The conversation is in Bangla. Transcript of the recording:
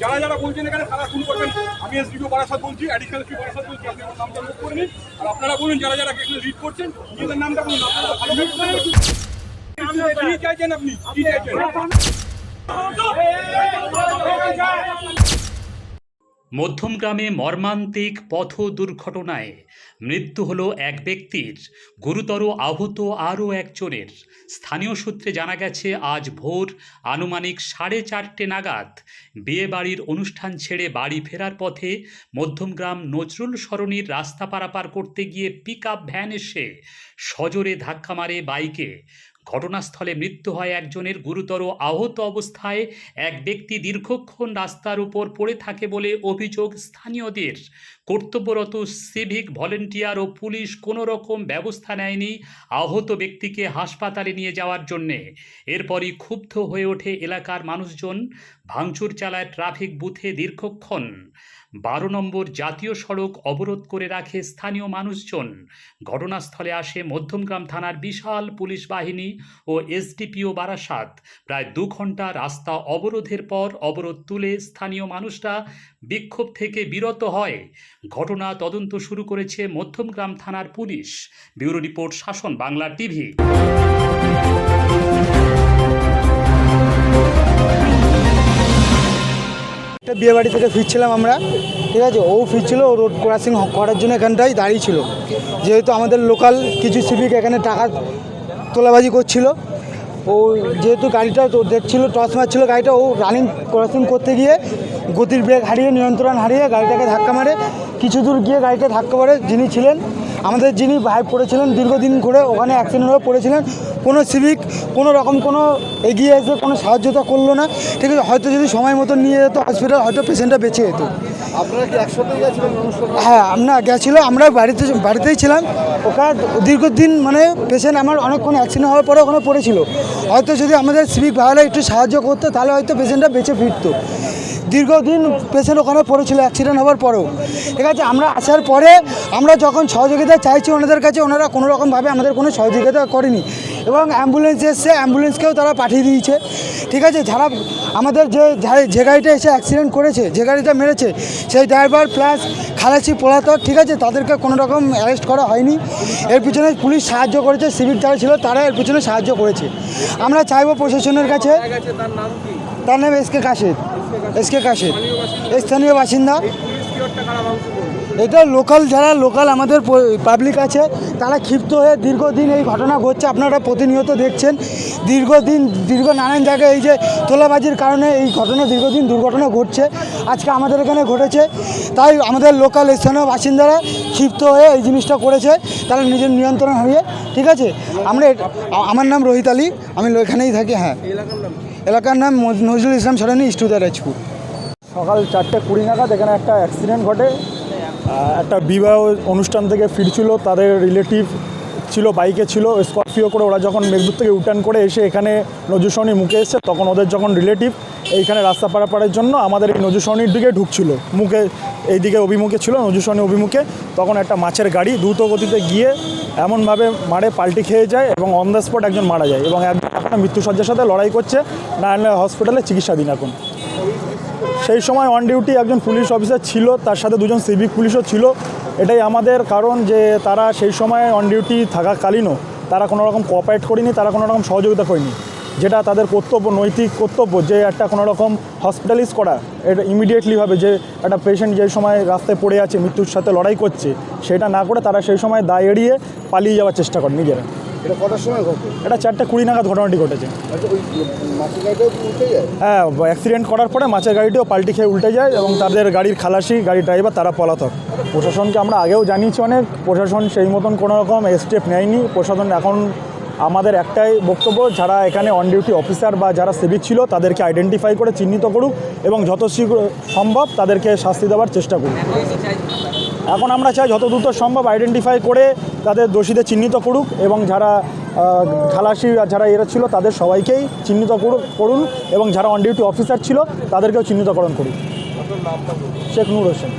যারা যারা বলছেন এখানে তারা ফোন করবেন আমি এস ডিপিও বারাসাত বলছি অ্যাডিশনাল এসপি বারাসাত বলছি আপনি আমার নামটা নোট করে নিন আর আপনারা বলুন যারা যারা এখানে রিড করছেন নিজেদের নামটা বলুন আপনারা কি চাইছেন আপনি কি চাইছেন মধ্যমগ্রামে মর্মান্তিক পথ দুর্ঘটনায় মৃত্যু হলো এক ব্যক্তির, গুরুতর আহত আরও একজনের। স্থানীয় সূত্রে জানা গেছে, আজ ভোর আনুমানিক সাড়ে চারটে নাগাদ বিয়েবাড়ির অনুষ্ঠান ছেড়ে বাড়ি ফেরার পথে মধ্যমগ্রাম নজরুল সরণির রাস্তা পারাপার করতে গিয়ে পিক ভ্যান এসে সজোরে ধাক্কা মারে বাইকে। ঘটনাস্থলে মৃত্যু হয় একজনের গুরুতর আহত অবস্থায়। এক ব্যক্তি দীর্ঘক্ষণ রাস্তার উপর পড়ে থাকে বলে অভিযোগ স্থানীয়দের। কর্তব্যরত সিভিক ভলেন্টিয়ার ও পুলিশ কোনো রকম ব্যবস্থা নেয়নি আহত ব্যক্তিকে হাসপাতালে নিয়ে যাওয়ার জন্যে। এরপরই ক্ষুব্ধ হয়ে ওঠে এলাকার মানুষজন। ভাঙচুর চালায় ট্রাফিক বুথে দীর্ঘক্ষণ। বারো নম্বর জাতীয় সড়ক অবরোধ করে রাখে স্থানীয় মানুষজন। ঘটনাস্থলে আসে মধ্যমগ্রাম থানার বিশাল পুলিশ বাহিনী ও এসডিপিও বারাসাত। প্রায় দু ঘণ্টা রাস্তা অবরোধের পর অবরোধ তুলে স্থানীয় মানুষরা বিক্ষোভ থেকে বিরত হয়। ঘটনা তদন্ত শুরু করেছে মধ্যমগ্রাম থানার পুলিশ। ব্যুরো রিপোর্ট শাসন বাংলা টিভি। বিয়ে বাড়ি থেকে ফিরছিলাম আমরা, ঠিক আছে? ও ফিরছিল, ও রোড ক্রসিং করার জন্য এখানটাই দাঁড়িয়ে ছিল। যেহেতু আমাদের লোকাল কিছু সিভিক এখানে টাকা তোলাবাজি করছিল, ও যেহেতু গাড়িটা দেখছিল টস মারছিল গাড়িটা, ও রানিং ক্রসিং করতে গিয়ে গতির ব্রেক হারিয়ে, নিয়ন্ত্রণ হারিয়ে গাড়িটাকে ধাক্কা মারে। কিছু দূর গিয়ে গাড়িটা ধাক্কা মারে, যিনি ছিলেন আমাদের যিনি ভাই পড়েছিলেন দীর্ঘদিন করে ওখানে অ্যাক্সিডেন্ট হয়ে পড়েছিলেন কোনো সিভিক কোনো রকম কোনো এগিয়ে এসে কোনো সাহায্যতা করল না। ঠিক আছে হয়তো যদি সময় মতো নিয়ে যেত হসপিটাল হয়তো পেশেন্টটা বেঁচে যেত। আপনারা হ্যাঁ আমরা গেছিল আমরা বাড়িতে বাড়িতেই ছিলাম। ওখানে দীর্ঘদিন মানে পেশেন্ট আমার অনেকক্ষণ অ্যাক্সিডেন্ট হওয়ার পরে ওখানে পড়েছিল। হয়তো যদি আমাদের সিভিক ভাইরা একটু সাহায্য করতো তাহলে হয়তো পেশেন্টটা বেঁচে ফিরতো। দীর্ঘদিন পেশেন্ট ওখানে পড়েছিল অ্যাক্সিডেন্ট হওয়ার পরেও। ঠিক আছে, আমরা আসার পরে আমরা যখন সহযোগিতা চাইছি ওনাদের কাছে, ওনারা কোনো রকমভাবে আমাদের কোনো সহযোগিতা করেনি। এবং অ্যাম্বুলেন্স এসছে অ্যাম্বুলেন্সকেও তারা পাঠিয়ে দিয়েছে। ঠিক আছে, যারা আমাদের যে যে গাড়িটা এসে অ্যাক্সিডেন্ট করেছে, যে গাড়িটা মেরেছে, সেই ড্রাইভার প্লাস খালাসি পোলাতর ঠিক আছে, তাদেরকে কোনো রকম অ্যারেস্ট করা হয়নি। এর পিছনে পুলিশ সাহায্য করেছে সিভিক যারা ছিল, তারা এর পিছনে সাহায্য করেছে। আমরা চাইব প্রশাসনের কাছে। তার নাম এস কে কাশেদ এস কে স্থানীয় বাসিন্দা। এটা লোকাল যারা লোকাল আমাদের পাবলিক আছে, তারা ক্ষিপ্ত হয়ে দীর্ঘদিন এই ঘটনা ঘটছে। আপনারা প্রতিনিয়ত দেখছেন। দীর্ঘদিন, দীর্ঘ নানান জায়গায় এই যে তোলাবাজির কারণে এই ঘটনা, দীর্ঘদিন দুর্ঘটনা ঘটছে। আজকে আমাদের এখানে ঘটেছে। তাই আমাদের লোকাল স্থানীয় বাসিন্দারা ক্ষিপ্ত হয়ে এই জিনিসটা করেছে। তারা নিজের নিয়ন্ত্রণ হারিয়ে, ঠিক আছে? আমরা আমার নাম রোহিত আলী। আমি এখানেই থাকি হ্যাঁ। এলাকার নাম নজরুল ইসলাম সরানি ইস্টুদার রাজপুর। সকাল চারটে কুড়ি নাগাদ এখানে একটা অ্যাক্সিডেন্ট ঘটে। একটা বিবাহ অনুষ্ঠান থেকে ফিরছিল তাদের রিলেটিভ ছিল, বাইকে ছিল, স্করপিও করে ওরা যখন মেঘদূর থেকে উটার্ন করে এসে এখানে নজুসরণী মুখে এসছে, তখন ওদের যখন রিলেটিভ এইখানে রাস্তা পারাপারের জন্য আমাদের এই নজুসরণীর দিকে ঢুকছিল। মুখে এই দিকে অভিমুখে ছিল নজুসরণী অভিমুখে। তখন একটা মাছের গাড়ি দ্রুত গতিতে গিয়ে এমনভাবে মারে, পাল্টি খেয়ে যায় এবং অন দ্য স্পট একজন মারা যায় এবং একজন এখন মৃত্যুসজ্জার সাথে লড়াই করছে নারায়ণ হসপিটালে চিকিৎসাধীন এখন। সেই সময় অন ডিউটি একজন পুলিশ অফিসার ছিল, তার সাথে দুজন সিভিক পুলিশও ছিল। এটাই আমাদের কারণ যে তারা সেই সময় অন ডিউটি থাকাকালীনও তারা কোনো রকম কোঅপারেট করেনি তারা কোনো রকম সহযোগিতা করেনি। যেটা তাদের কর্তব্য নৈতিক কর্তব্য যে একটা কোনো রকম হসপিটালাইজ করা এটা ইমিডিয়েটলিভাবে যে একটা পেশেন্ট যে সময় রাস্তায় পড়ে আছে মৃত্যুর সাথে লড়াই করছে সেটা না করে তারা সেই সময় দায় এড়িয়ে পালিয়ে যাওয়ার চেষ্টা করে নিজেরা। এটা কটার সময় ঘটে? এটা চারটে কুড়ি নাগাদ ঘটনাটি ঘটেছে। আচ্ছা হ্যাঁ অ্যাক্সিডেন্ট করার পরে মাছের গাড়িটিও পাল্টি খেয়ে উল্টে যায় এবং তাদের গাড়ির খালাসি গাড়ির ড্রাইভার তারা পলাতক। প্রশাসনকে আমরা আগেও জানিয়েছি অনেক, প্রশাসন সেই মতন কোনো রকম স্টেপ নেয়নি। প্রশাসন এখন আমাদের একটাই বক্তব্য, যারা এখানে অন ডিউটি অফিসার বা যারা সিভিক ছিল, তাদেরকে আইডেন্টিফাই করে, চিহ্নিত করুক এবং যত শীঘ্র সম্ভব তাদেরকে শাস্তি দেওয়ার চেষ্টা করুক। এখন আমরা চাই যত দ্রুত সম্ভব আইডেন্টিফাই করে তাদের দোষীদের চিহ্নিত করুক এবং যারা খালাসি যারা এরা ছিল, তাদের সবাইকেই চিহ্নিত করুক, করুন এবং যারা অন ডিউটি অফিসার ছিল, তাদেরকেও চিহ্নিতকরণ করুন শেখ নূর হোসেন।